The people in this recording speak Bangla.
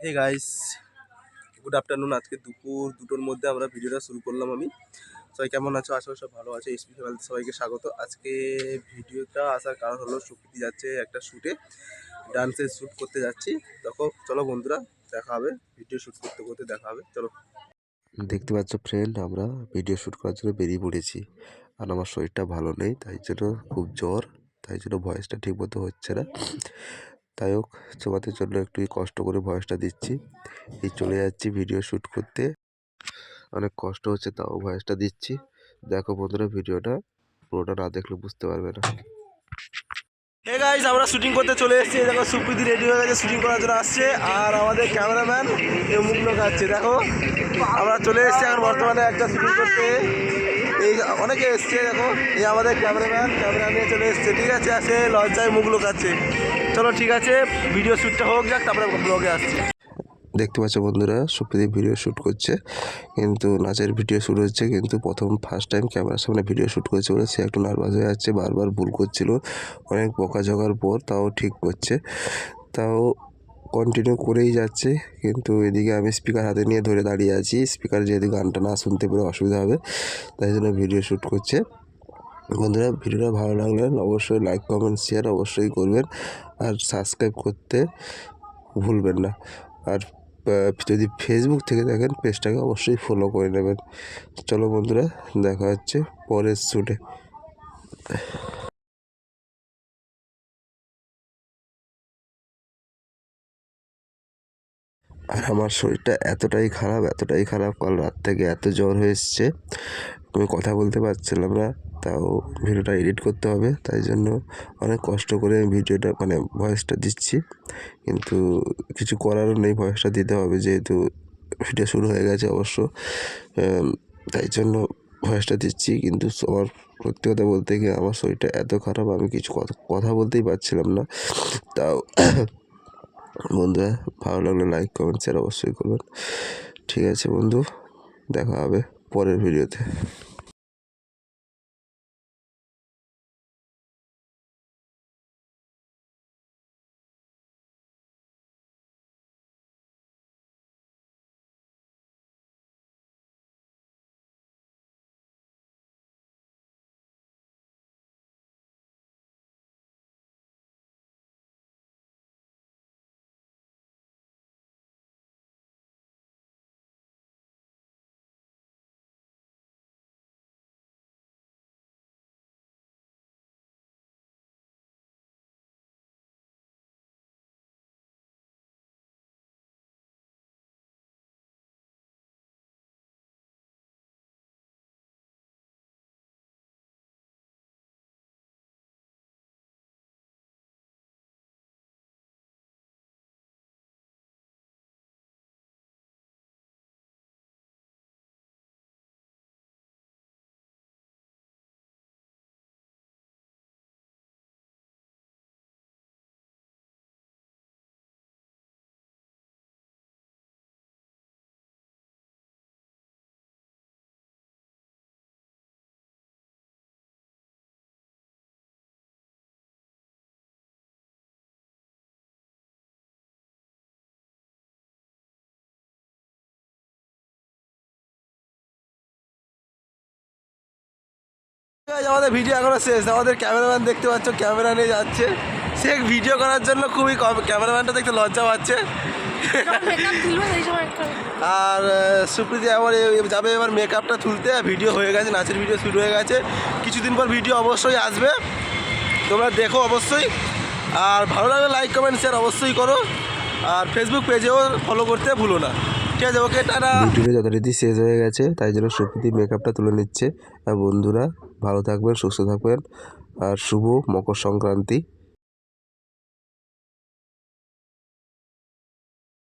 হে গাইস গুড আফটারনুন আজকে দুপুর দুটোর মধ্যে আমরা ভিডিওটা শুরু করলাম আমি। সবাই কেমন আছো? আশা সব ভালো আছে। এসপি ফ্যামিলিতে সবাইকে স্বাগত। আজকে ভিডিওটা আসার কারণ হলো সুপ্রীতি যাচ্ছে একটা শ্যুটে ডান্সের শ্যুট করতে যাচ্ছি। তখন চলো বন্ধুরা, দেখা হবে। ভিডিও শ্যুট করতে করতে দেখা হবে। চলো। দেখতে পাচ্ছ ফ্রেন্ড আমরা ভিডিও শ্যুট করার জন্য বেরিয়ে পড়েছি। আর আমার শরীরটা ভালো নেই, তাই জন্য খুব জ্বর, তাই জন্য ভয়েসটা ঠিক মতো হচ্ছে না। তাই হোক, তোমাদের জন্য একটু কষ্ট করে ভয়েসটা দিচ্ছি। এই চলে যাচ্ছি ভিডিও শ্যুট করতে। অনেক কষ্ট হচ্ছে তাও ভয়েসটা দিচ্ছি। দেখো বন্ধুরা ভিডিওটা, পুরোটা না দেখলে বুঝতে পারবে না। হে গাইস আমরা শুটিং করতে চলে এসেছি। দেখো সুপ্রীতি রেডি হয়ে গেছে শুটিং করার জন্য আসছে। আর আমাদের ক্যামেরাম্যান এ মুখ লোকাচ্ছে দেখো, আমরা চলে এসেছি এখন বর্তমানে একটা শুটিং করতে। এই অনেকে এসছে, দেখো। এই আমাদের ক্যামেরাম্যান ক্যামেরা নিয়ে চলে এসছে। ঠিক আছে আসে লজ্জায় মুখ লোকাচ্ছে চলো, ঠিক আছে ভিডিও শ্যুটটা হোক যাক, তারপরে ব্লগে আসছি। দেখতে পাচ্ছ বন্ধুরা সুপ্রীতি ভিডিও শ্যুট করছে। কিন্তু নাচের ভিডিও শ্যুট হচ্ছে, কিন্তু প্রথম ফার্স্ট টাইম ক্যামেরার সামনে ভিডিও শ্যুট করেছে বলে সে একটু নার্ভাস হয়ে যাচ্ছে, বারবার ভুল করছিল, অনেক বকাঝকার পর তাও ঠিক করছে। তাও কন্টিনিউ করেই যাচ্ছে, কিন্তু এদিকে আমি স্পিকার হাতে নিয়ে ধরে দাঁড়িয়ে আছি। স্পিকার যেহেতু গানটা না শুনতে পেরে অসুবিধা হবে, তাই জন্য ভিডিও শ্যুট করছে। বন্ধুরা, ভিডিওটা ভালো লাগলে অবশ্যই লাইক কমেন্ট শেয়ার অবশ্যই করবেন। আর সাবস্ক্রাইব করতে ভুলবেন না। আর যদি ফেসবুক থেকে দেখেন, পেজটাকে অবশ্যই ফলো করে নেবেন। চলো বন্ধুরা, দেখা হচ্ছে পরের শ্যুটে আর আমার শরীরটা এতটাই খারাপ এতটাই খারাপ, কাল রাত থেকে এত জ্বর হয়ে এসছে। আমি কথা বলতে পারছিলাম না। তাও ভিডিওটা এডিট করতে হবে। তাই জন্য অনেক কষ্ট করে আমি ভিডিওটা মানে ভয়েসটা দিচ্ছি। কিন্তু কিছু করারও নেই ভয়েসটা দিতে হবে যেহেতু ভিডিও শুরু হয়ে গেছে অবশ্য। তাই জন্য ভয়েসটা দিচ্ছি। কিন্তু আমার সত্যি কথা বলতে গিয়ে আমার শরীরটা এত খারাপ, আমি কিছু কথা বলতেই পারছিলাম না। তাও বন্ধুরা, ভালো লাগলে লাইক কমেন্ট শেয়ার অবশ্যই করবেন। ঠিক আছে বন্ধু, দেখা হবে। পরের ভিডিওতে। আমাদের ভিডিও এখনও শেষ আমাদের ক্যামেরাম্যান দেখতে পাচ্ছ ক্যামেরা নিয়ে যাচ্ছে। সে ভিডিও করার জন্য খুবই কম ক্যামেরাম্যানটা দেখতে লজ্জা পাচ্ছে। আর সুপ্রীতি আবার যাবে এবার মেকআপটা তুলতে। ভিডিও হয়ে গেছে, নাচের ভিডিও শুরু হয়ে গেছে। কিছুদিন পর ভিডিও অবশ্যই আসবে। তোমরা দেখো অবশ্যই। আর ভালো লাগলে লাইক কমেন্ট শেয়ার অবশ্যই করো। আর ফেসবুক পেজেও ফলো করতে ভুলো না। ঠিক যথারীতি শেষ হয়ে গেছে, তাই জন্য সুপ্রীতি মেকআপটা তুলে নিচ্ছে। আর বন্ধুরা, ভালো থাকবেন, সুস্থ থাকবেন। আর শুভ মকর সংক্রান্তি।